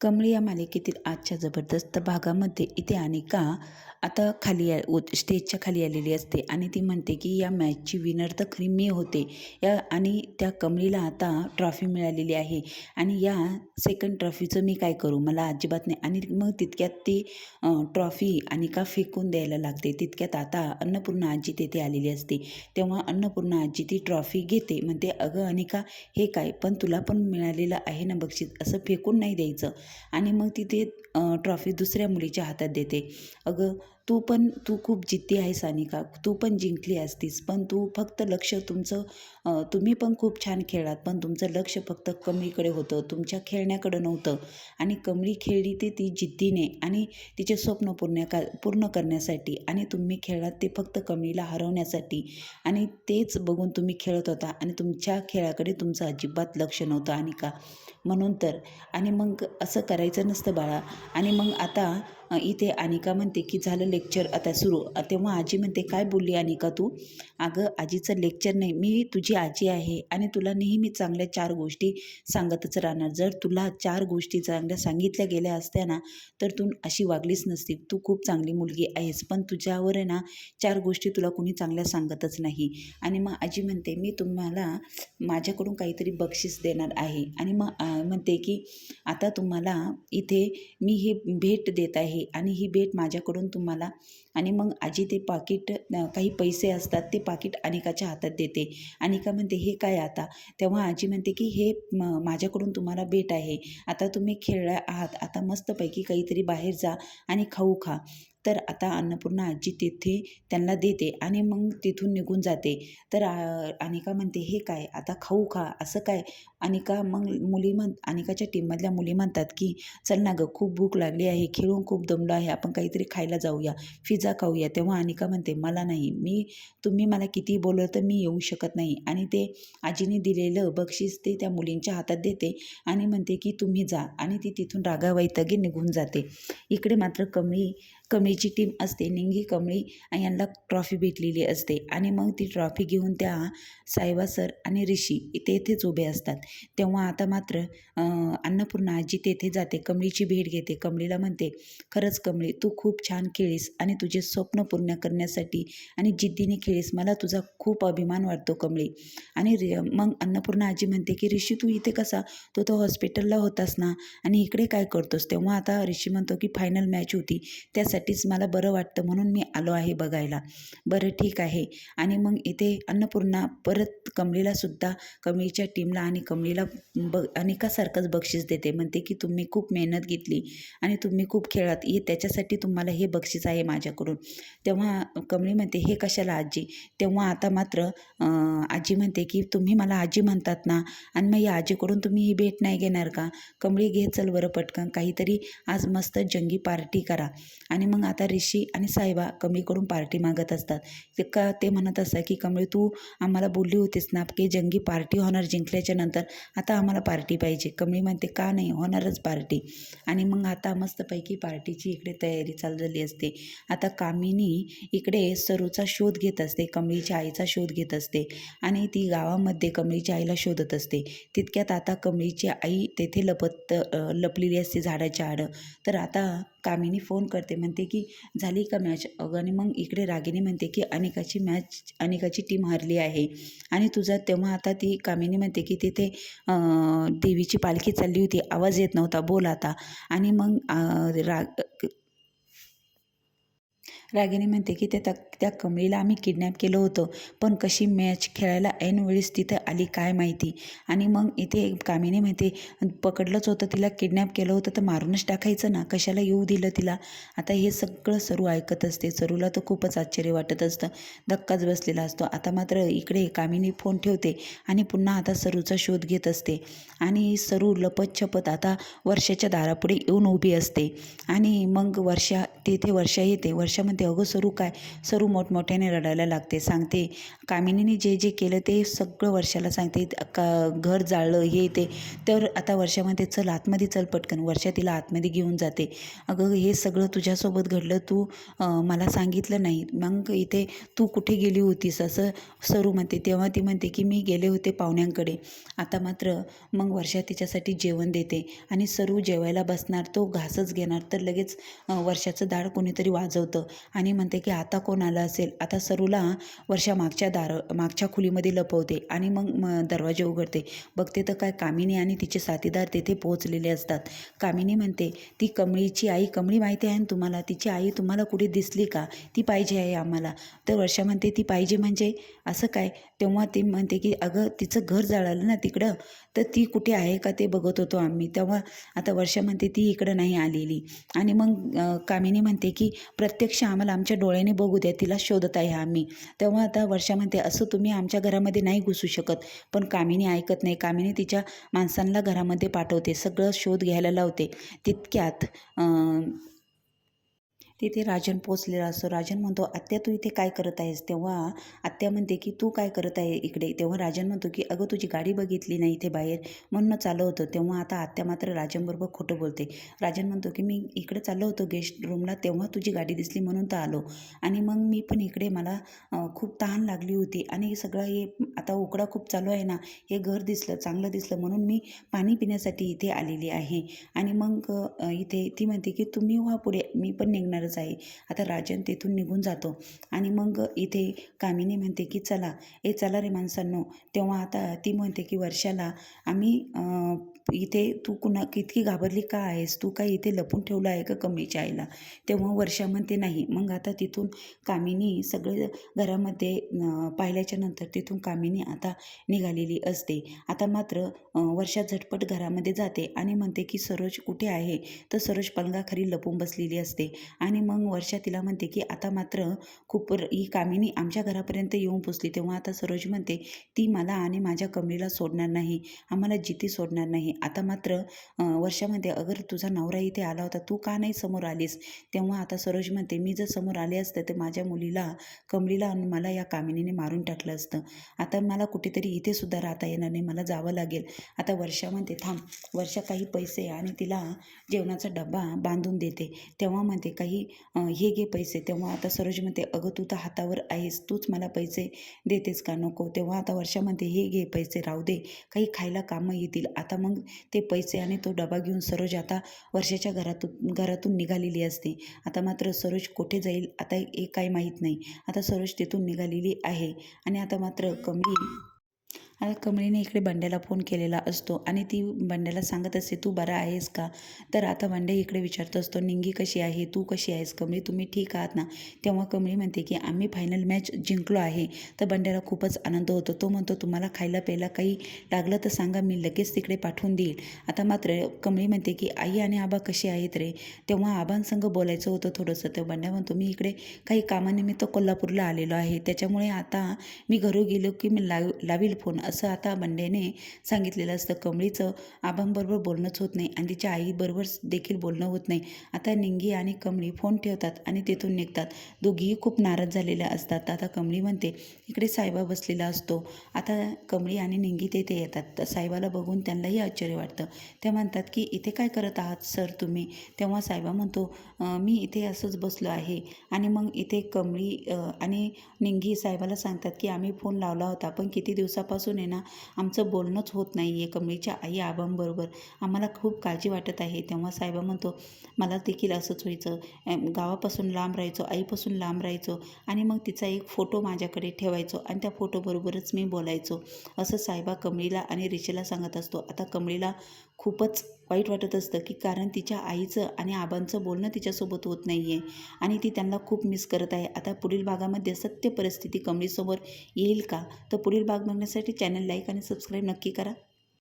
कमळी या मालिकेतील आजच्या जबरदस्त भागामध्ये इथे अनिका आता खाली आ स्टेजच्या खाली आलेली असते. आणि ती म्हणते की या मॅचची विनर तर खरी मी होते. या आणि त्या कमळीला आता ट्रॉफी मिळालेली आहे. आणि या सेकंड ट्रॉफीचं मी काय करू? मला अजिबात नाही. आणि मग तितक्यात ती ट्रॉफी अनिका फेकून द्यायला लागते. तितक्यात आता अन्नपूर्णा आजी तेथे आलेली असते. तेव्हा अन्नपूर्णा आजी ती ट्रॉफी घेते. म्हणते अगं अनिका हे काय? पण तुला पण मिळालेलं आहे ना बक्षीस? असं फेकून नाही द्यायचं. आणि मग तिथे ट्रॉफी दुसऱ्या मुलीच्या हातात देते. अगं तू पण तू खूप जिद्दी आहेस अनिका. तू पण जिंकली असतीस पण तू फक्त लक्ष तुमचं तुम्ही पण खूप छान खेळात पण तुमचं लक्ष फक्त कमळीकडे होतं तुमच्या खेळण्याकडं नव्हतं. आणि कमळी खेळली ते ती जिद्दीने आणि तिचे स्वप्न पूर्ण का पूर्ण करण्यासाठी आणि तुम्ही खेळात ते फक्त कमळीला हरवण्यासाठी. आणि तेच बघून तुम्ही खेळत होता आणि तुमच्या खेळाकडे तुमचं अजिबात लक्ष नव्हतं अनिका. म्हणून तर आणि मग असं करायचं नसतं बाळा. आणि मग आता इथे अनिका म्हणते की झालं लेक्चर आता सुरू. तेव्हा आजी म्हणते काय बोलली अनिका तू? अगं आजीचं लेक्चर नाही. मी तुझी आजी आहे आणि तुला नेहमी चांगल्या चार गोष्टी सांगतच राहणार. जर तुला चार गोष्टी चांगल्या सांगितल्या गेल्या असत्या ना तर तू अशी वागलीच नसती. तू खूप चांगली मुलगी आहेस पण तुझ्यावर आहे ना चार गोष्टी तुला कुणी चांगल्या सांगतच नाही. आणि मग आजी म्हणते मी तुम्हाला माझ्याकडून काहीतरी बक्षीस देणार आहे. आणि मग म्हणते की आता तुम्हाला इथे मी हे भेट देत आहे. आणि ही भेट माझ्याकडून तुम्हाला आणि मग आजी ते पाकिट काही पैसे असतात ते पाकिट अनिकाच्या हातात देते. अनिका म्हणते हे काय आता? तेव्हा आजी म्हणते की हे म माझ्याकडून तुम्हाला भेट आहे. आता तुम्ही खेळला आहात. आता मस्तपैकी काहीतरी बाहेर जा आणि खाऊ खा. तर आता अन्नपूर्णा आजी तिथे त्यांना देते आणि मग तिथून निघून जाते. तर अनिका म्हणते हे काय? आता खाऊ खा. असं काय? अनिका मग मुली म्हण अनिकाच्या टीममधल्या मुली म्हणतात की चल ना गं खूप भूक लागली आहे. खेळून खूप दमलो आहे. आपण काहीतरी खायला जाऊया. पिझ्झा खाऊया. तेव्हा अनिका म्हणते मला नाही. मी तुम्ही मला किती बोललं तर मी येऊ शकत नाही. आणि ते आजीने दिलेलं बक्षीस ते त्या मुलींच्या हातात देते आणि म्हणते की तुम्ही जा. आणि ती तिथून रागावैतागे निघून जाते. इकडे मात्र कमळी कमळीची टीम असते. निंगी कमळी यांना ट्रॉफी भेटलेली असते आणि मग ती ट्रॉफी घेऊन त्या साहेबा सर आणि ऋषी तेथेच उभे असतात. तेव्हा आता मात्र अन्नपूर्णा आजी तेथे जाते. कमळीची भेट घेते. कमळीला म्हणते खरंच कमळी तू खूप छान खेळीस आणि तुझे स्वप्न पूर्ण करण्यासाठी आणि जिद्दीने खेळीस. मला तुझा खूप अभिमान वाटतो कमळी. आणि मग अन्नपूर्णा आजी म्हणते की ऋषी तू इथे कसा? तो तो हॉस्पिटलला होतास ना आणि इकडे काय करतोस? तेव्हा आता ऋषी म्हणतो की फायनल मॅच होती. त्यासाठी त्यासाठीच मला बरं वाटतं म्हणून मी आलो आहे बघायला. बरं ठीक आहे. आणि मग इथे अन्नपूर्णा परत कमलीलासुद्धा कमळीच्या टीमला आणि कमळीला ब अनेकासारखंच बक्षीस देते. म्हणते की तुम्ही खूप मेहनत घेतली आणि तुम्ही खूप खेळात. हे त्याच्यासाठी तुम्हाला हे बक्षीस आहे माझ्याकडून. तेव्हा कमळी म्हणते हे कशाला आजी? तेव्हा आता मात्र आजी म्हणते की तुम्ही मला आजी म्हणतात ना? आणि मग या आजीकडून तुम्ही ही भेट नाही घेणार का? कमळी घे चल बरं पटकन. काहीतरी आज मस्त जंगी पार्टी करा. आणि मग आता ऋषी आणि साहेबा कमळीकडून पार्टी मागत असतात. ते का ते म्हणत असतात की कमळी तू आम्हाला बोलली होतीस ना की जंगी पार्टी होणार जिंकल्याच्या नंतर आता आम्हाला पार्टी पाहिजे. कमळी म्हणते का नाही होणारच पार्टी. आणि मग आता मस्तपैकी पार्टीची इकडे तयारी चाललेली झाली असते. आता कामिनी इकडे सरूचा शोध घेत असते कमळीच्या आईचा शोध घेत असते आणि ती गावामध्ये कमळीच्या आईला शोधत असते. तितक्यात आता कमळीची आई तेथे लपत लपलेली असते झाडाच्या आडं. तर आता कामिनी फोन करते. म्हणते की झाली का मॅच अगं आणि मग इकडे रागिनी म्हणते की अनेकाची मॅच अनेकाची टीम हरली आहे. आणि तुझा तेव्हा आता ती कामिनी म्हणते की तिथे देवीची पालखी चालली होती. आवाज येत नव्हता. बोल आता. आणि मग राग रागिनी म्हणते की त्या त्या कमळीला आम्ही किडनॅप केलं होतं. पण कशी मॅच खेळायला ऐनवेळीस तिथं आली काय माहिती? आणि मग इथे कामिनी म्हणते पकडलंच होतं तिला किडनॅप केलं होतं तर मारूनच टाकायचं ना? कशाला येऊ दिलं तिला? आता हे सगळं सरू ऐकत असते. सरूला तर खूपच आश्चर्य वाटत असतं. धक्काच बसलेला असतो. आता मात्र इकडे कामिनी फोन ठेवते आणि पुन्हा आता सरूचा शोध घेत असते. आणि सरू लपत छपत आता वर्षाच्या दारापुढे येऊन उभी असते. आणि मग वर्षा तिथे वर्षा येते. वर्षा म्हणते अगं सरू काय? सरू मोठमोठ्याने रडायला लागते. सांगते कामिनीने जे जे केलं ते सगळं वर्षाला सांगते. का घर जाळलं हे ते. तर आता वर्षामध्ये चल आतमध्ये चल पटकन. वर्षा तिला आतमध्ये घेऊन जाते. अगं हे सगळं तुझ्यासोबत घडलं. तू मला सांगितलं नाही. मग इथे तू कुठे गेली होतीस? असं सरू म्हणते. तेव्हा ती म्हणते की मी गेले होते पाहुण्यांकडे. आता मात्र मग वर्षा तिच्यासाठी जेवण देते आणि सरू जेवायला बसणार. तो घासच घेणार. तर लगेच वर्षाचं वर्षाचं दार कोणीतरी वाजवतं आणि म्हणते की आता कोण आलं असेल? आता सरूला वर्षा मागच्या दार मागच्या खोलीमध्ये लपवते आणि मग म- दरवाजे उघडते. बघते तर काय कामिनी आणि तिचे साथीदार तेथे पोहोचलेले असतात. कामिनी म्हणते ती कमळीची आई कमळी माहिती आहे ना तुम्हाला? तिची आई तुम्हाला कुठे दिसली का? ती पाहिजे आहे आम्हाला. तर वर्षा म्हणते ती पाहिजे म्हणजे? असं काय? तेव्हा ती म्हणते की अगं तिचं घर जाळालं ना तिकडं? तर ती कुठे आहे का ते बघत होतो आम्ही. तेव्हा आता वर्षा म्हणते ती इकडं नाही आलेली. आणि मग कामिनी कामिनी म्हणते की प्रत्यक्ष आम्हाला आमच्या डोळ्याने बघू द्या तिला शोधत आहे आम्ही. तेव्हा आता वर्षा म्हणते असं तुम्ही आमच्या घरामध्ये नाही घुसू शकत. पण कामिनी ऐकत नाही. कामिनी तिच्या माणसांना घरामध्ये पाठवते. सगळं शोध घ्यायला लावते. तितक्यात तिथे राजन पोचलेला असतो. राजन म्हणतो आत्या तू इथे काय करत आहेस? तेव्हा आत्या म्हणते की तू काय करत आहे इकडे? तेव्हा राजन म्हणतो की अगं तुझी गाडी बघितली नाही इथे बाहेर. म्हणून चाललं होतं. तेव्हा आता आत्या मात्र राजनबरोबर खोटं बोलते. राजन म्हणतो की मी इकडे चाललो होतो गेस्ट रूमला तेव्हा तुझी गाडी दिसली म्हणून तर आलो. आणि मग मी पण इकडे मला खूप तहान लागली होती. आणि सगळं हे आता उकडा खूप चालू आहे ना हे घर दिसलं चांगलं दिसलं म्हणून मी पाणी पिण्यासाठी इथे आलेली आहे. आणि मग इथे ती म्हणते की तुम्ही व्हा पुढे मी पण निघणार गरज आहे. आता राजन तेथून निघून जातो आणि मग इथे कामिनी म्हणते की चला. ए चला रे माणसांनो. तेव्हा आता ती म्हणते की वर्षाला आम्ही इथे तू कुणा कितकी घाबरली का आहेस? तू काय इथे लपून ठेवलं आहे का कमीच्या आईला? तेव्हा वर्षा म्हणते नाही. मग आता तिथून कामिनी सगळे घरामध्ये पाहिल्याच्या नंतर तिथून कामिनी आता निघालेली असते. आता मात्र वर्षा झटपट घरामध्ये जाते आणि म्हणते की सरोज कुठे आहे? तर सरोज पलंगाखाली लपून बसलेली असते. आणि मग वर्षा तिला म्हणते की आता मात्र खूप र- ही कामिनी आमच्या घरापर्यंत येऊन पोचली. तेव्हा आता सरोज म्हणते ती मला आणि माझ्या कमळीला सोडणार नाही. आम्हाला जिती सोडणार नाही. आता मात्र वर्षामध्ये अगर तुझा नवरा इथे आला होता तू का नाही समोर आलीस? तेव्हा आता सरोज म्हणते मी जर समोर आले असते तर माझ्या मुलीला कमलीला आणि मला या कामिनीने मारून टाकलं असतं. आता मला कुठेतरी इथे सुद्धा राहता येणार नाही मला जावं लागेल. आता वर्षा म्हणते थांब वर्षा काही पैसे आणि तिला जेवणाचा डबा बांधून देते. तेव्हा म्हणते काही हे घे पैसे. तेव्हा आता सरोज म्हणते अगं तू तर हातावर आहेस तूच मला पैसे देतेस का? नको. तेव्हा आता वर्षा म्हणते हे घे पैसे राहू दे. काही खायला कामं येतील. आता मग ते पैसे आणि तो डबा घेऊन सरोज आता वर्षाच्या घरातून घरातून निघालेली असते. आता मात्र सरोज कुठे जाईल आता हे काही माहीत नाही. आता सरोज तिथून निघालेली आहे. आणि आता मात्र कमी आता कमळीने इकडे बंड्याला फोन केलेला असतो आणि ती बंड्याला सांगत असते तू बरा आहेस का? तर आता बंड्या इकडे विचारत असतो निंगी कशी आहे? तू कशी आहेस? कमळी तुम्ही ठीक आहात ना? तेव्हा कमळी म्हणते की आम्ही फायनल मॅच जिंकलो आहे. तर बंड्याला खूपच आनंद होतो. तो म्हणतो तुम्हाला खायला प्यायला काही लागलं तर सांगा मी लगेच तिकडे पाठवून देईल. आता मात्र कमळी म्हणते की आई आणि आबा कसे आहेत रे? तेव्हा आबांसंग बोलायचं होतं थोडंसं. तर बंड्या म्हणतो मी इकडे काही कामानिमित्त कोल्हापूरला आलेलो आहे. त्याच्यामुळे आता मी घरी गेलो की मी लाव लावील फोन असं आता बंडेने सांगितलेलं असतं. कमळीचं आबांबरोबर बोलणंच होत नाही आणि तिच्या आईबरोबर देखील बोलणं होत नाही. आता निंगी आणि कमळी फोन ठेवतात आणि तिथून निघतात. दोघीही खूप नाराज झालेल्या असतात. आता कमळी म्हणते इकडे साहेबा बसलेला असतो. आता कमळी आणि निंगी तेथे येतात. तर साहेबाला बघून त्यांनाही आश्चर्य वाटतं. ते म्हणतात की इथे काय करत आहात सर तुम्ही? तेव्हा साहेबा म्हणतो मी इथे असंच बसलो आहे. आणि मग इथे कमळी आणि निंगी साहेबाला सांगतात की आम्ही फोन लावला होता पण किती दिवसापासून आहे ना आमचं बोलणंच होत नाही आहे कमळीच्या आई आबांबरोबर. आम्हाला खूप काळजी वाटत आहे. तेव्हा साहेबा म्हणतो मला देखील असंच व्हायचं. गावापासून लांब राहायचो आईपासून लांब राहायचो आणि मग तिचा एक फोटो माझ्याकडे ठेवायचो आणि त्या फोटोबरोबरच मी बोलायचो. असं साहेबा कमळीला आणि रिचेला सांगत असतो. आता कमळीला खूपच वाईट वाटत असतं की कारण तिच्या आईचं आणि आबांचं बोलणं तिच्यासोबत होत नाही आहे आणि ती त्यांना खूप मिस करत आहे. आता पुढील भागामध्ये सत्य परिस्थिती कमळीसमोर येईल का? तर पुढील भाग बघण्यासाठी चॅनल लाईक आणि सबस्क्राईब नक्की करा.